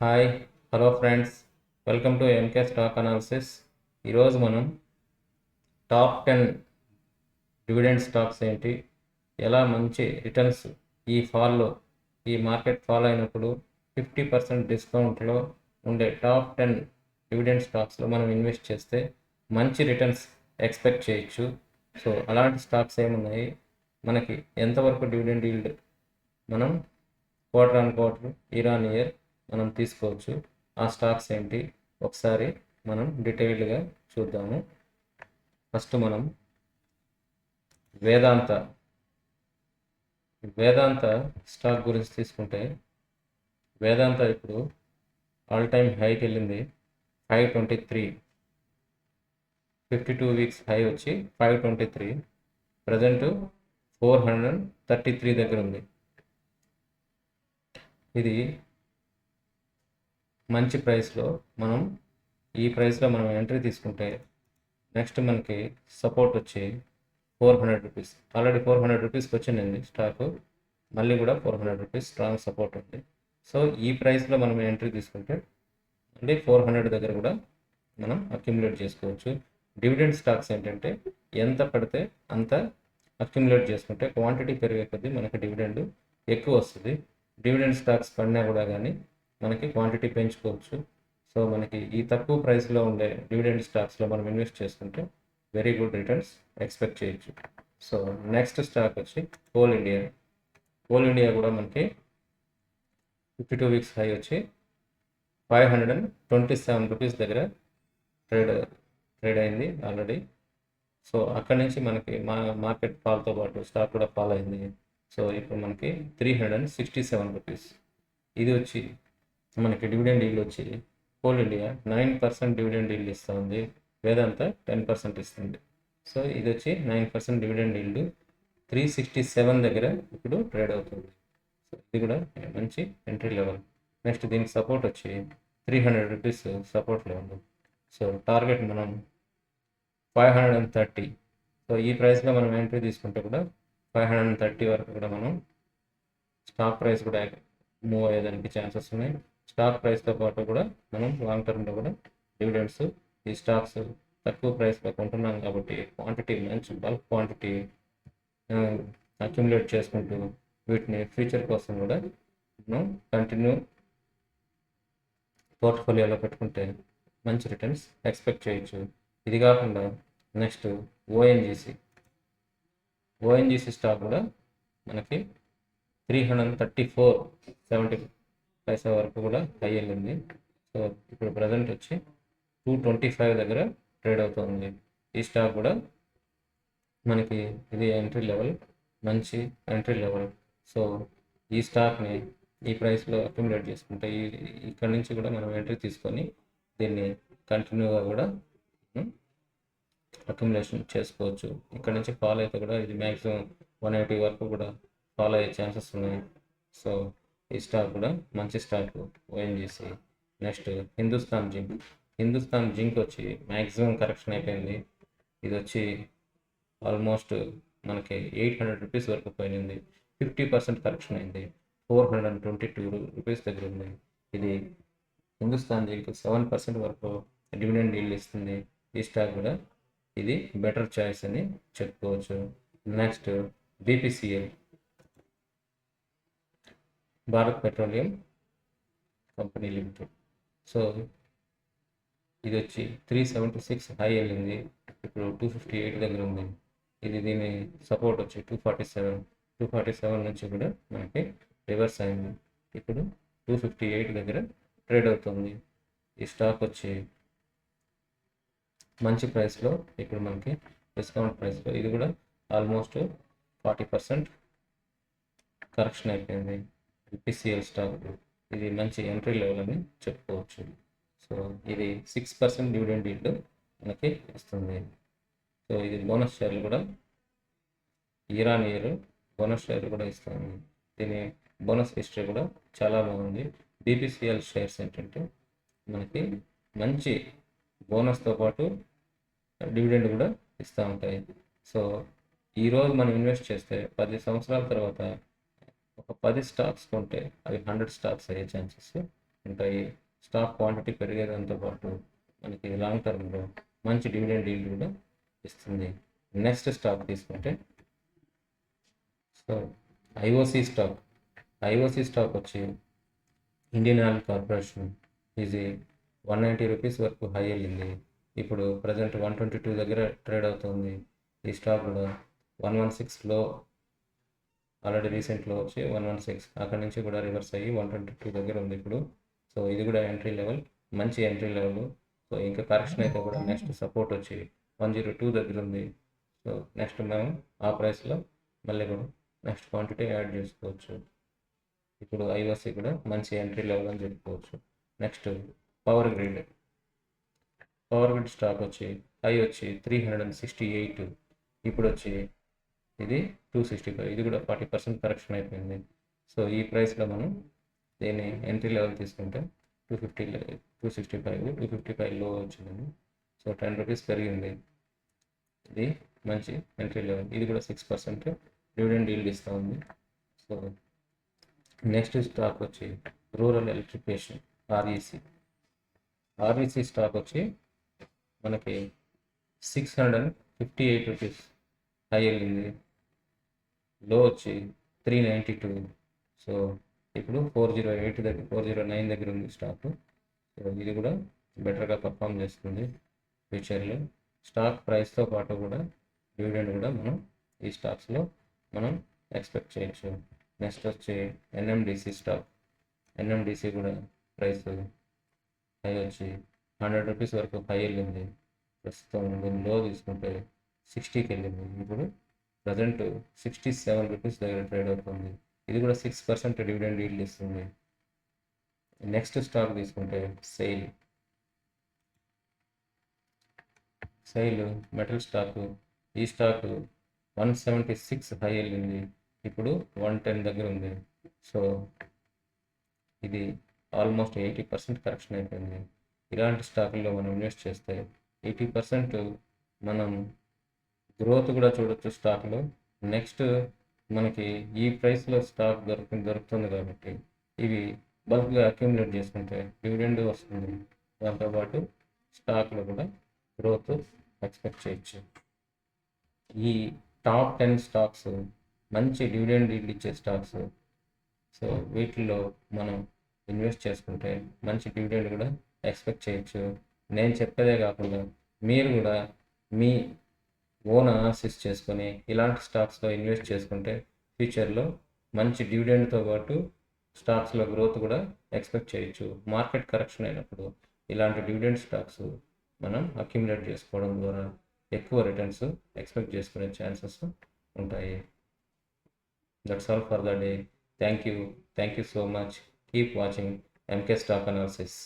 Hi hello friends. Welcome to MK stock analysis ఈరోజు మనం top ten dividend stocks ఏంటి ఎలా మంచి రిటర్న్స్ ఈ ఫాల్లో ఈ మార్కెట్ ఫాల్ అయినప్పుడు ఫిఫ్టీ పర్సెంట్ డిస్కౌంట్లో ఉండే టాప్ టెన్ డివిడెండ్ స్టాక్స్లో మనం ఇన్వెస్ట్ చేస్తే మంచి రిటర్న్స్ ఎక్స్పెక్ట్ చేయొచ్చు. సో అలాంటి స్టాక్స్ ఏమున్నాయి? మనకి ఎంతవరకు డివిడెండ్ ఈల్డ్? మనం quarter on quarter year on year మనం తీసుకోవచ్చు. ఆ స్టాక్స్ ఏంటి? ఒకసారి మనం డీటెయిల్డ్గా చూద్దాము. ఫస్ట్ మనం వేదాంత వేదాంత స్టాక్ గురించి తీసుకుంటే వేదాంత ఇప్పుడు ఆల్ టైమ్ హైకి వెళ్ళింది. Five twenty three fifty two weeks high వచ్చి five twenty three present four hundred thirty three దగ్గర ఉంది. ఇది మంచి ప్రైస్లో మనం ఈ ప్రైస్లో మనం ఎంట్రీ తీసుకుంటే నెక్స్ట్ మనకి సపోర్ట్ వచ్చి four hundred rupees already four hundred రూపీస్కి వచ్చిందండి స్టాక్ మళ్ళీ కూడా four hundred rupees strong support ఉంది. సో ఈ ప్రైస్లో మనం ఎంట్రీ తీసుకుంటే మళ్ళీ ఫోర్ హండ్రెడ్ దగ్గర కూడా మనం అక్యుములేట్ చేసుకోవచ్చు. డివిడెండ్ స్టాక్స్ ఏంటంటే ఎంత పడితే అంత అక్యుములేట్ చేసుకుంటే క్వాంటిటీ పెరిగే కొద్దీ మనకి డివిడెండ్ ఎక్కువ వస్తుంది. డివిడెండ్ స్టాక్స్ పడినా కూడా కానీ మనకి క్వాంటిటీ పెంచుకోవచ్చు. సో మనకి ఈ తక్కువ ప్రైస్లో ఉండే డివిడెండ్ స్టాక్స్లో మనం ఇన్వెస్ట్ చేసుకుంటే వెరీ గుడ్ రిటర్న్స్ ఎక్స్పెక్ట్ చేయొచ్చు. సో నెక్స్ట్ స్టాక్ వచ్చి కోల్ ఇండియా కోల్ ఇండియా కూడా మనకి ఫిఫ్టీ టూ వీక్స్ హై వచ్చి five hundred and twenty seven rupees దగ్గర ట్రేడ్ ట్రేడ్ అయింది ఆల్రెడీ సో అక్కడి నుంచి మనకి మా మార్కెట్ ఫాల్తో పాటు స్టాక్ కూడా ఫాల్ అయింది. సో ఇప్పుడు మనకి three hundred and sixty seven rupees ఇది వచ్చి మనకి డివిడెండ్ డీల్ వచ్చి Coal India nine percent dividend deal ఇస్తుంది వేదాంత టెన్ పర్సెంట్ ఇస్తుంది. సో ఇది వచ్చి nine percent dividend yield three sixty seven దగ్గర ఇప్పుడు ట్రేడ్ అవుతుంది. సో ఇది కూడా మంచి ఎంట్రీ లెవెల్ నెక్స్ట్ దీనికి సపోర్ట్ వచ్చి three hundred rupees support level so target మనం five hundred and thirty so ఈ ప్రైస్లో మనం ఎంట్రీ తీసుకుంటే కూడా ఫైవ్ హండ్రెడ్ అండ్ థర్టీ వరకు కూడా మనం స్టాక్ ప్రైస్ కూడా మూవ్ అయ్యేదానికి ఛాన్సెస్ ఉన్నాయి. స్టాక్ ప్రైస్తో పాటు కూడా మనం లాంగ్ టర్మ్లో కూడా డివిడెండ్స్ ఈ స్టాక్స్ తక్కువ ప్రైస్లో కొంటున్నాం కాబట్టి క్వాంటిటీ మంచి బల్క్ క్వాంటిటీ అక్యుములేట్ చేసుకుంటూ వీటిని ఫ్యూచర్ కోసం కూడా మనం కంటిన్యూ పోర్ట్ఫోలియోలో పెట్టుకుంటే మంచి రిటర్న్స్ ఎక్స్పెక్ట్ చేయొచ్చు. ఇది కాకుండా నెక్స్ట్ ఓఎన్జీసీ ఓఎన్జీసీ స్టాక్ కూడా మనకి three hundred thirty four seventy paisa వరకు కూడా హై వెళ్ళింది. సో ఇప్పుడు ప్రజెంట్ వచ్చి టూ ట్వంటీ ఫైవ్ దగ్గర ట్రేడ్ అవుతుంది. ఈ స్టాక్ కూడా మనకి ఇది ఎంట్రీ లెవెల్ మంచి ఎంట్రీ లెవెల్ సో ఈ స్టాక్ని ఈ ప్రైస్లో అక్యుములేట్ చేసుకుంటే ఈ ఇక్కడ నుంచి కూడా మనం ఎంట్రీ తీసుకొని దీన్ని కంటిన్యూగా కూడా అక్యుములేషన్ చేసుకోవచ్చు. ఇక్కడ నుంచి ఫాలో అయితే కూడా ఇది మ్యాక్సిమం వన్ ఎయిటీ వరకు కూడా ఫాలో అయ్యే ఛాన్సెస్ ఉన్నాయి. సో ఈ స్టాక్ కూడా మంచి stock ONGC next Hindustan Zinc. Hindustan Zinc వచ్చి మ్యాక్సిమం కరెక్షన్ అయిపోయింది. ఇది వచ్చి ఆల్మోస్ట్ మనకి ఎయిట్ హండ్రెడ్ రూపీస్ వరకు పోయింది. ఫిఫ్టీ పర్సెంట్ కరెక్షన్ అయింది. Four hundred and twenty two rupees దగ్గర ఉంది. ఇది హిందుస్థాన్ జింక్ సెవెన్ పర్సెంట్ వరకు డివిడెండ్ డీల్ ఇస్తుంది. ఈ స్టాక్ కూడా ఇది బెటర్ చాయిస్ అని చెప్పుకోవచ్చు. Next BPCL. Bharat Petroleum Company Limited. So ఇది వచ్చి త్రీ సెవెంటీ సిక్స్ హై వెళ్ళింది. ఇప్పుడు టూ ఫిఫ్టీ ఎయిట్ దగ్గర ఉంది. ఇది దీని సపోర్ట్ వచ్చి two forty seven. Two forty seven నుంచి కూడా మనకి రివర్స్ అయింది. ఇప్పుడు టూ ఫిఫ్టీ ఎయిట్ దగ్గర ట్రేడ్ అవుతుంది. ఈ స్టాక్ వచ్చి మంచి ప్రైస్లో ఇప్పుడు మనకి డిస్కౌంట్ ప్రైస్లో ఇది కూడా ఆల్మోస్ట్ ఫార్టీ పర్సెంట్ కరెక్షన్ అయిపోయింది. పిసిఎల్ స్టాక్ ఇది మంచి ఎంట్రీ లెవెల్ అని చెప్పుకోవచ్చు. సో ఇది సిక్స్ పర్సెంట్ డివిడెండ్ ఈల్డ్ మనకి ఇస్తుంది సో ఇది బోనస్ షేర్లు కూడా ఇయర్ ఆన్ ఇయర్ బోనస్ షేర్లు కూడా ఇస్తుంది. దీని బోనస్ హిస్టరీ కూడా చాలా బాగుంది. బీపీసీఎల్ షేర్స్ ఏంటంటే మనకి మంచి బోనస్తో పాటు డివిడెండ్ కూడా ఇస్తూ ఉంటాయి. సో ఈరోజు మనం ఇన్వెస్ట్ చేస్తే పది సంవత్సరాల తర్వాత ఒక పది స్టాక్స్ కొంటే అవి హండ్రెడ్ స్టాక్స్ అయ్యే ఛాన్సెస్ ఉంటాయి. స్టాక్ క్వాంటిటీ పెరిగేదాంతో పాటు మనకి లాంగ్ టర్మ్లో మంచి డివిడెండ్ డీల్ కూడా ఇస్తుంది. నెక్స్ట్ స్టాక్ తీసుకుంటే so IOC stock IOC stock వచ్చి ఇండియన్ ఆయిల్ కార్పొరేషన్ ఇది వన్ నైంటీ రూపీస్ వరకు హై వెళ్ళింది. ఇప్పుడు ప్రజెంట్ వన్ ట్వంటీ టూ దగ్గర ట్రేడ్ అవుతుంది. ఈ స్టాక్ కూడా వన్ వన్ సిక్స్లో ఆల్రెడీ రీసెంట్లో వచ్చి వన్ వన్ సిక్స్ అక్కడ నుంచి కూడా రివర్స్ అయ్యి వన్ ట్వంటీ టూ దగ్గర ఉంది ఇప్పుడు. సో ఇది కూడా ఎంట్రీ లెవెల్ మంచి ఎంట్రీ లెవెల్ సో ఇంకా కరెక్షన్ అయితే కూడా నెక్స్ట్ సపోర్ట్ వచ్చి వన్ జీరో టూ దగ్గర ఉంది. సో నెక్స్ట్ మేము ఆ ప్రైస్లో మళ్ళీ కూడా నెక్స్ట్ క్వాంటిటీ యాడ్ చేసుకోవచ్చు. ఇప్పుడు ఐఓసి కూడా మంచి ఎంట్రీ లెవెల్ అని చెప్పుకోవచ్చు. Next power grid power grid stock వచ్చి హై వచ్చి three hundred and sixty eight ఇప్పుడు వచ్చి ఇది టూ సిక్స్టీ ఫైవ్ ఇది కూడా ఫార్టీ పర్సెంట్ కరెక్షన్ అయిపోయింది. సో ఈ ప్రైస్లో మనం దీన్ని ఎంట్రీ లెవెల్ తీసుకుంటే two fifty two sixty five two fifty ఫైవ్లో వచ్చింది సో టెన్ రూపీస్ పెరిగింది. ఇది మంచి ఎంట్రీ లెవెల్ ఇది కూడా సిక్స్ పర్సెంట్ డివిడెండ్ డీల్డ్ ఇస్తూ ఉంది. సో నెక్స్ట్ స్టాక్ వచ్చి rural electrification REC REC stock వచ్చి మనకి six hundred and fifty eight rupees high వెళ్ళింది. లో వచ్చి త్రీ నైంటీ టూ సో ఇప్పుడు ఫోర్ జీరో ఎయిట్ దగ్గర ఫోర్ జీరో నైన్ దగ్గర ఉంది స్టాక్ సో ఇది కూడా బెటర్గా పర్ఫామ్ చేస్తుంది ఫ్యూచర్లో స్టాక్ ప్రైస్తో పాటు కూడా డివిడెండ్ కూడా మనం ఈ స్టాక్స్లో మనం ఎక్స్పెక్ట్ చేయొచ్చు. నెక్స్ట్ వచ్చి ఎన్ఎండిసి స్టాక్ ఎన్ఎండిసి కూడా ప్రైస్ హై వచ్చి హండ్రెడ్ రూపీస్ వరకు హై వెళ్ళింది. ప్రస్తుతం లో తీసుకుంటే సిక్స్టీకి వెళ్ళింది. ఇప్పుడు ప్రజెంట్ సిక్స్టీ సెవెన్ రూపీస్ దగ్గర ట్రేడ్ అవుతుంది. ఇది కూడా సిక్స్ పర్సెంట్ డివిడెండ్ ఈల్డ్ ఇస్తుంది నెక్స్ట్ స్టాక్ తీసుకుంటే సెయిల్ సెయిల్ మెటల్ స్టాక్. ఈ stock one seventy six high వెళ్ళింది. ఇప్పుడు వన్ టెన్ దగ్గర ఉంది. సో ఇది ఆల్మోస్ట్ ఎయిటీ పర్సెంట్ కరెక్షన్ అయిపోయింది. ఇలాంటి స్టాకుల్లో మనం ఇన్వెస్ట్ చేస్తే ఎయిటీ పర్సెంట్ మనం గ్రోత్ కూడా చూడొచ్చు స్టాక్లో నెక్స్ట్ మనకి ఈ ప్రైస్లో స్టాక్ దొరుకు దొరుకుతుంది కాబట్టి ఇవి బల్క్గా అక్యుములేట్ చేసుకుంటే డివిడెండ్ వస్తుంది. దాంతోపాటు స్టాక్లో కూడా గ్రోత్ ఎక్స్పెక్ట్ చేయొచ్చు. ఈ టాప్ టెన్ స్టాక్స్ మంచి డివిడెండ్ డీల్ ఇచ్చే స్టాక్స్ సో వీటిల్లో మనం ఇన్వెస్ట్ చేసుకుంటే మంచి డివిడెండ్ కూడా ఎక్స్పెక్ట్ చేయొచ్చు. నేను చెప్పేదే కాకుండా మీరు కూడా మీ ఓన్ అనాలిసిస్ చేసుకొని ఇలాంటి స్టాక్స్లో ఇన్వెస్ట్ చేసుకుంటే ఫ్యూచర్లో మంచి డివిడెండ్తో పాటు స్టాక్స్లో గ్రోత్ కూడా ఎక్స్పెక్ట్ చేయొచ్చు. మార్కెట్ కరెక్షన్ అయినప్పుడు ఇలాంటి డివిడెండ్ స్టాక్స్ మనం అక్యుములేట్ చేసుకోవడం ద్వారా ఎక్కువ రిటర్న్స్ ఎక్స్పెక్ట్ చేసుకునే ఛాన్సెస్ ఉంటాయి. That's all for the day thank you thank you so much keep watching MK stock analysis